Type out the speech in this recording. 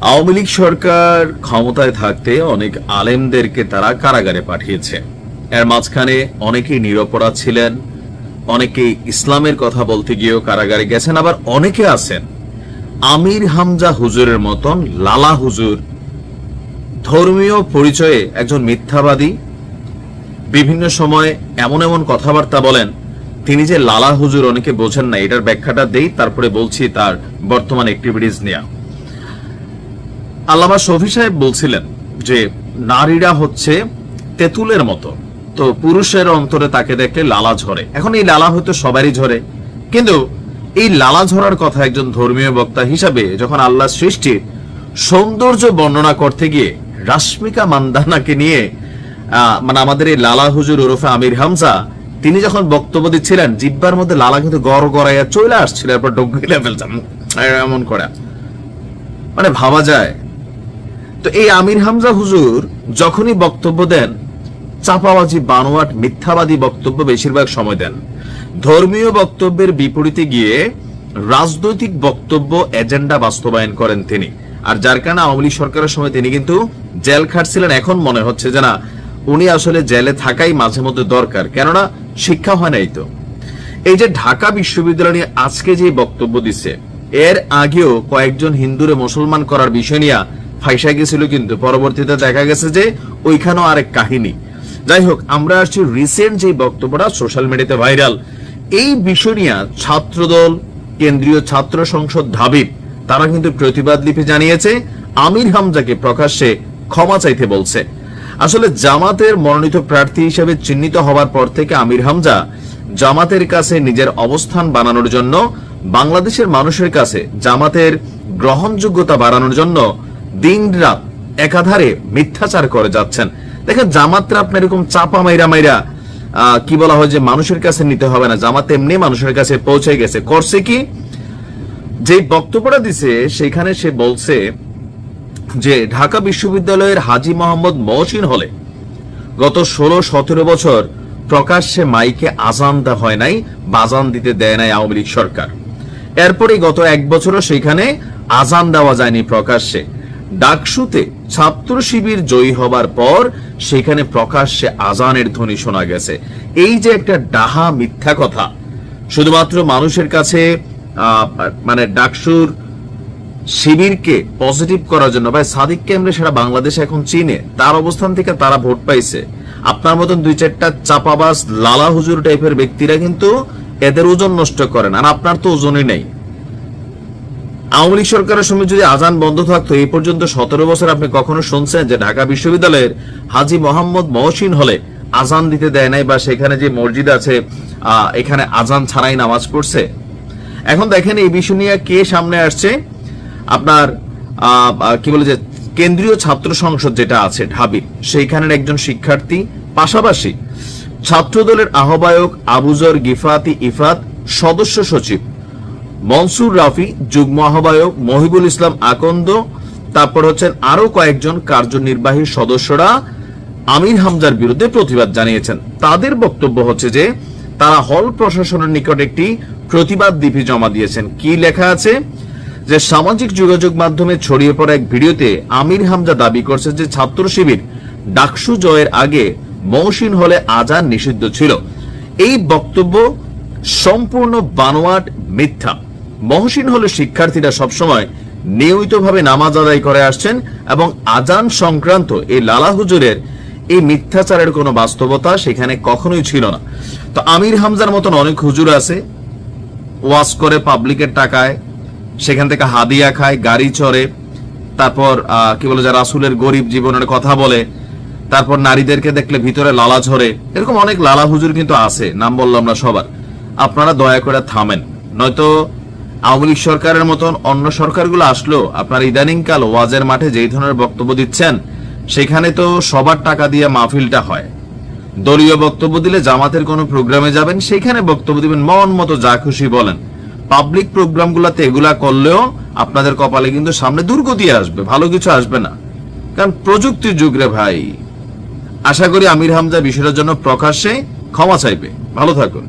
আওয়ামী লীগ সরকার ক্ষমতায় থাকতে অনেক আলেমদেরকে তারা কারাগারে পাঠিয়েছে। এর মাঝখানে অনেকেই নিরপরাধ ছিলেন, অনেকেই ইসলামের কথা বলতে গিয়েও কারাগারে গেছেন, আবার অনেকে আছেন। আমির হামজা হুজুরের মতন লালা হুজুর, ধর্মীয় পরিচয়ে একজন মিথ্যাবাদী, বিভিন্ন সময় এমন এমন কথাবার্তা বলেন, তিনি যে লালা হুজুর অনেকে বোঝেন না, এটার ব্যাখ্যাটা দেই, তারপরে বলছি তার বর্তমান অ্যাক্টিভিটিস নিয়ে। আল্লামা শফি সাহেব বলছিলেন যে নারীরা হচ্ছে তেঁতুলের মতো। তো পুরুষের অন্তরে তাকে দেখলে লালা ঝরে। এখন এই লালা হয়তো সবারই ঝরে। কিন্তু এই লালা ঝরার কথা একজন ধর্মীয় বক্তা হিসাবে যখন আল্লাহ সৃষ্টির সৌন্দর্য বর্ণনা করতে গিয়ে রাশ্মিকা মান্দানাকে নিয়ে মানে আমাদের এই লালা হুজুর ওরফে আমির হামজা, তিনি যখন বক্তব্য দিচ্ছিলেন, জিব্বার মধ্যে লালা কিন্তু গড় গড়াইয়া চলে আসছিল, এরপর ডোক গিলে ফেলতাম এমন করে। মানে ভাবা যায় তো এই আমির হামজা হুজুর যখনই বক্তব্য দেন, চাপাবাজি, বানোয়াট, মিথ্যাবাদী বক্তব্য বেশিরভাগ সময় দেন। ধর্মীয় বক্তব্যের বিপরীতে গিয়ে রাজনৈতিক বক্তব্য, এজেন্ডা বাস্তবায়ন করেন তিনি। আর যার কারণে আওয়ামী লীগ সরকারের সময় তিনি কিন্তু জেল খাটছিলেন। এখন মনে হচ্ছে যে না, উনি আসলে জেলে থাকাই মাঝে মধ্যে দরকার। কেননা, শিক্ষা হয় নাই তো। এই যে ঢাকা বিশ্ববিদ্যালয় নিয়ে আজকে যে বক্তব্য দিচ্ছে, এর আগেও কয়েকজন হিন্দুরে মুসলমান করার বিষয় নিয়ে ফাইসা গেছিল কিন্তু পরবর্তীতে দেখা গেছে যে ওইখানেও আরেক কাহিনী। যাই হোক, আমরা আসছি রিসেন্ট যে বক্তব্যটা সোশ্যাল মিডিয়াতে ভাইরাল এই বিষয় নিয়ে ছাত্রদল, কেন্দ্রীয় ছাত্র সংসদ ঢাবিব তারা কিন্তু প্রতিবাদ লিপি জানিয়েছে। আমির হামজাকে প্রকাশ্যে ক্ষমা চাইতে বলছে। আসলে জামাতের মনোনীত প্রার্থী হিসেবে চিহ্নিত হওয়ার পর থেকে আমির হামজা জামাতের কাছে নিজের অবস্থান বানানোর জন্য, বাংলাদেশের মানুষের কাছে জামাতের গ্রহণযোগ্যতা বাড়ানোর জন্য দিন রাত একাধারে মিথ্যাচার করে যাচ্ছেন। দেখেন, জামাতরা আপনার এরকম চাপা মাইরা মাইরা কি বলা হয় যে মানুষের কাছে নিতে হবে না। জামাত এমনি মানুষের কাছে পৌঁছে গেছে। করছে কি? যে বক্তব্যটা দিছে, সেখানে সে বলছে যে ঢাকা বিশ্ববিদ্যালয়ের হাজি মোহাম্মদ মহসিন হলে গত ষোলো সতেরো বছর প্রকাশ্যে মাইকে আজান দেওয়া হয় নাই, বাজান দিতে দেয় নাই আওয়ামী লীগ সরকার। এরপরে গত এক বছরও সেখানে আজান দেওয়া যায়নি প্রকাশ্যে। ডাকসুতে ছাত্র শিবির জয়ী হবার পর সেখানে প্রকাশ্যে আজানের ধ্বনি শোনা গেছে। এই যে একটা ডাহা মিথ্যা কথা, শুধুমাত্র মানুষের কাছে মানে ডাকসুর শিবিরকে পজিটিভ করার জন্য, ভাই সাদিক কেমরে সেটা বাংলাদেশে এখন চীনে, তার অবস্থান থেকে তারা ভোট পাইছে। আপনার মতন দুই চারটা চাপাবাস লালা হুজুর টাইপের ব্যক্তিরা কিন্তু এদের ওজন নষ্ট করেন, আর আপনার তো ওজনই নেই। আওয়ামী লীগ সরকারের সময় যদি আজান বন্ধ থাকতো, এই পর্যন্ত সতেরো বছর আপনি কখনো শুনছেন যে ঢাকা বিশ্ববিদ্যালয়ের হাজি মোহাম্মদ মহসিন হলে আজান দিতে দেয় নাই বা সেখানে যে মসজিদ আছে এখানে আজান ছাড়াই নামাজ পড়ছে? এখন দেখেন এই বিষয় নিয়ে কে সামনে আসছে? আপনার কি বলে যে কেন্দ্রীয় ছাত্র সংসদ যেটা আছে, ঢাবি, সেইখানের একজন শিক্ষার্থী, পাশাপাশি ছাত্রদলের আহ্বায়ক আবুজর গিফাতি ইফাত সদস্য সচিব। মনসুর রাফি, যুগ্ম আহ্বায়ক মহিবুল ইসলাম আকন্দ, তারপর হচ্ছেন আরও কয়েকজন কার্যনির্বাহী সদস্যরা আমির হামজার বিরুদ্ধে প্রতিবাদ জানিয়েছেন। তাদের বক্তব্য হচ্ছে যে, তারা হল প্রশাসনের নিকট একটি প্রতিবাদ লিপি জমা দিয়েছেন। কি লেখা আছে? যে, সামাজিক যোগাযোগ মাধ্যমে ছড়িয়ে পড়া এক ভিডিওতে আমির হামজা দাবি করছে যে, ছাত্র শিবির ডাকসু জয়ের আগে মৌসিন হলে আজান নিষিদ্ধ ছিল। এই বক্তব্য সম্পূর্ণ বানোয়াট মিথ্যা। মহসিন হলে শিক্ষার্থীরা সবসময় নিয়মিতভাবে নামাজ আদায় করে আসছেন এবং আজান সংক্রান্ত এই লালা হুজুরের এই মিথ্যাচারের কোনো বাস্তবতা সেখানে কখনোই ছিল না। তো আমির হামজার মতন অনেক হুজুর আছে, ওয়াজ করে পাবলিকের টাকায়, সেখান থেকে হাদিয়া খায়, গাড়ি চড়ে, তারপর কি বলে যে রাসুলের গরিব জীবনের কথা বলে, তারপর নারীদেরকে দেখলে ভিতরে লালা ঝরে, এরকম অনেক লালা হুজুর কিন্তু আছে, নাম বললাম না সবার। আপনারা দয়া করে থামেন। নয়তো আওয়ামী লীগ সরকারের মতন অন্য সরকারগুলো আসলো। আপনার ইদানিংকাল ওয়াজের মাঠে যেই ধরনের বক্তব্য দিচ্ছেন, সেখানে তো সবার টাকা দিয়ে মাহফিলটা হয়। দলীয় বক্তব্য দিলে জামাতের কোনো প্রোগ্রামে যাবেন সেখানে বক্তব্য দিবেন, মন মতো যা খুশি বলেন। পাবলিক প্রোগ্রামগুলোতে এগুলা করলেও আপনাদের কপালে কিন্তু সামনে দুর্গতি আসবে, ভালো কিছু আসবে না। কারণ প্রযুক্তির যুগ রে ভাই। আশা করি আমির হামজা বিষয়টার জন্য প্রকাশ্যে ক্ষমা চাইবে। ভালো থাকুন।